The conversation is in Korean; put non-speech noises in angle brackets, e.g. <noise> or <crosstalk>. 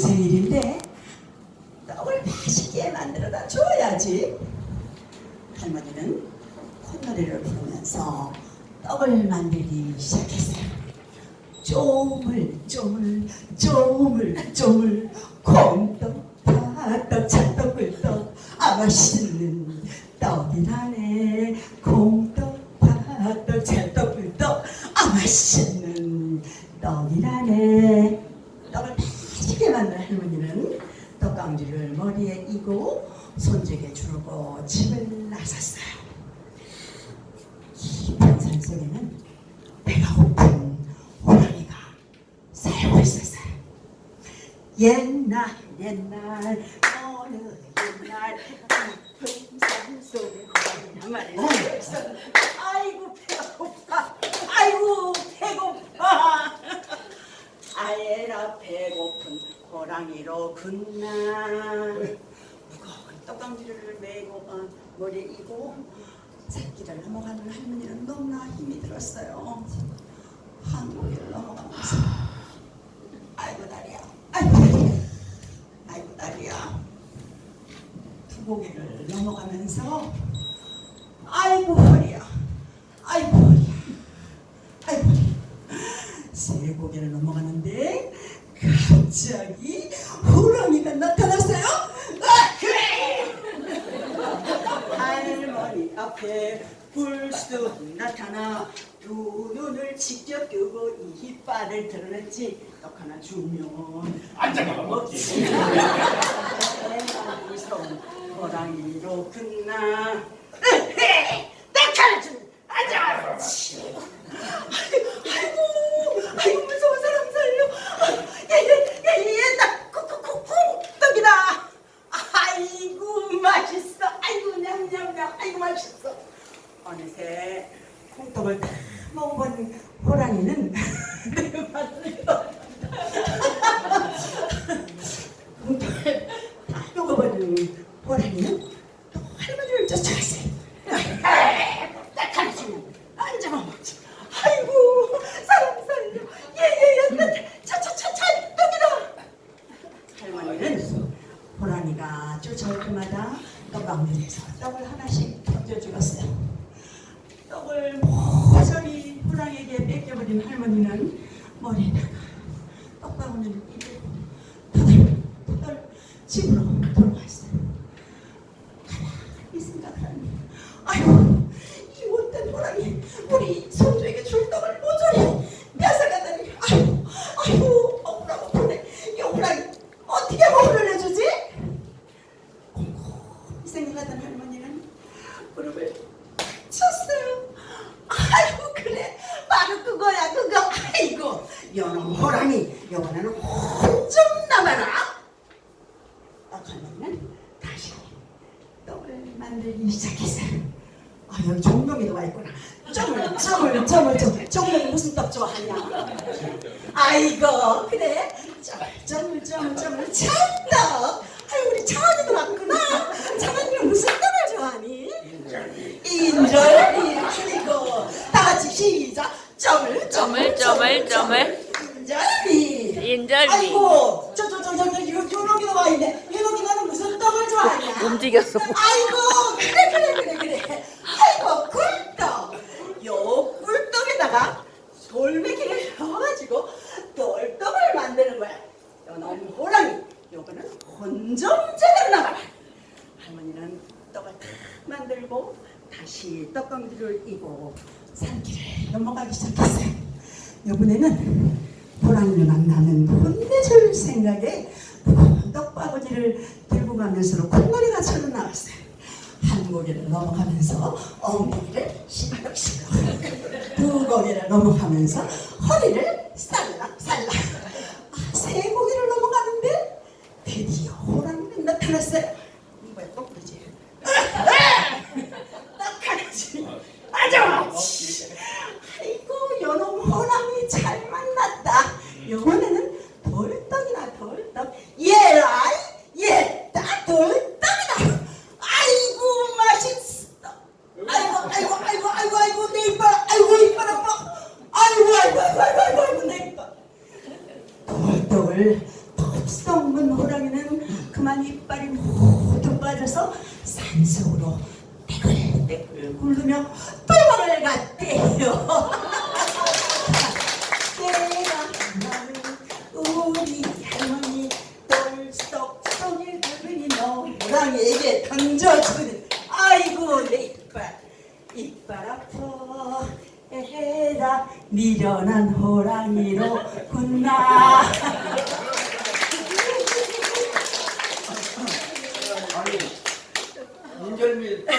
생일인데? 떡을 맛있게 만들어다 줘야지. 할머니는 콧노래를 부르면서 떡을 만들기 시작했어요. 쪼물 쪼물 쪼물 쪼물. 콩떡 팥떡 찰떡 꿀떡. 아 맛있는 떡이라네. 콩떡 팥떡 찰떡 꿀떡. 아 맛있는 떡이라네 떡을 맛있게 만든 할머니는 떡강지를 머리에 이고 손주에게 주르고 집을 나섰어요. 깊은 산속에는 배가 고픈 호랑이가 살고 있었어요. 옛날 옛날 어느 옛날 깊은 산속에 호랑이 한 마리 살고 있었는데 아이고 배가 고파 아이고 배고파 아예라 배고픈 호랑이로구나. 무거운 떡강지를 메고 어, 머리에 이고 새끼를 넘어가는 할머니는 너무나 힘이 들었어요. 한국을 넘어가면서. 아이고 다리야. 아이고 다리야. 두 고개를 넘어가면서. 아이고 허리야. 아이고 허리야. 아이고 허리야. 세 고개를 넘어가는데 갑자기 할머니 앞에 불쑥 나타나 두 눈을 직접 뜨고 이 이빨을 드러냈지 떡 하나 주면 앉아가 먹지. 무서운 호랑이로 끝나 떡 하나 주면 앉아 아이고, 아이고 무서운 사람 살려. 예예예예, 나 쿡쿡쿡쿡 떡이다. 아이고 맛있어. 아이고 냠냠냠. 아이고 맛있어. 어느새 콩떡을 다 먹어본 호랑이는. <laughs> 콩떡을 다 먹어본 호랑이는 또 할머니를 쫓아갔어요. 주면 앉아만 먹지. 아이고 사람 살려. 예예예. 차차차차 떡이다. 할머니는 호랑이가 쫓아올 때마다 떡강들에서 떡을 하나씩. 떡을 모조리 호랑이에게 뺏겨버린 할머니는 머리에다가 입고 터덜 터덜 집으로 돌아왔어요. 가만히 생각을 하니 아이고 이 못된 호랑이 우리 손주에게 줄 떡을 모조리 뺏어가다니 아이고 아이고 억울하고 보네 이 호랑이 어떻게 먹으려 내주지? 곰곰이 생각하던 할머니는 무릎을 쳤어요 아이고 그래 바로 그거야 그거 아이고 요놈 호랑이 요번에는 혼좀 남아라 딱 할머니는 다시 떡을 만들기 시작했어요. 아 여기 종명이도 와 있구나. 점을 점을 점을 점 종명이 무슨 떡 좋아하냐? 아이고 그래 점을 점을 점을 점을 찰떡. 아이 우리 차은이도 왔구나. 차은이는 무슨 떡을 좋아하니? 인절미. 아이고 다 같이 시작. 점을 점을, 점을. 인절미. 인절미. 아이고 저저저저 요놈이도 와 있네. 요놈이 너는 무슨 떡을 좋아하냐? 움직였어. 아이고 그래 그래 그래 그래 아이고 꿀떡 요 꿀떡에다가 돌멩이를 넣어가지고 돌떡을 만드는 거야 요놈 호랑이 요거는 혼좀 제대로 나가라 할머니는 떡을 다 만들고 다시 떡강지를 이고 산길을 넘어가기 시작했어요 이번에는 호랑이를 만나는 혼내줄 생각에 떡바구니를 들고 가면서 콩머리가 쳐져 나왔어요. 한 고개를 넘어가면서 엉덩이를 시럭시럭 <laughs> 두 고개를 넘어가면서 허리를 살락살락 아, 세 고개를 넘어가는데 드디어 호랑이는 나타났어요. 뭐야 또 그러지? 딱하지 맞아. 아이고 요놈 호랑이 잘 만났다. 이번에는 돌떡이나 돌떡. 예라이 예따 돌떡이다. 아이고 맛있어. 아이고 아이고 아이고 아이고 아이고 내 이빨 아이고 이빨 아파. 아이고 아이고 아이고 아이고 아이고, 아이고 내 이빨. 먹은 호랑이는 그만 이빨이 모두 빠져서 산속으로 떼굴떼굴 굴르며 도망을 갔대요. 우리 할머니 똘쏙송이 굴르니 너 호랑이에게 던져주는 아이고 내 이빨 이빨 아파 에헤라 미련한 호랑이로 군나 아니 인절미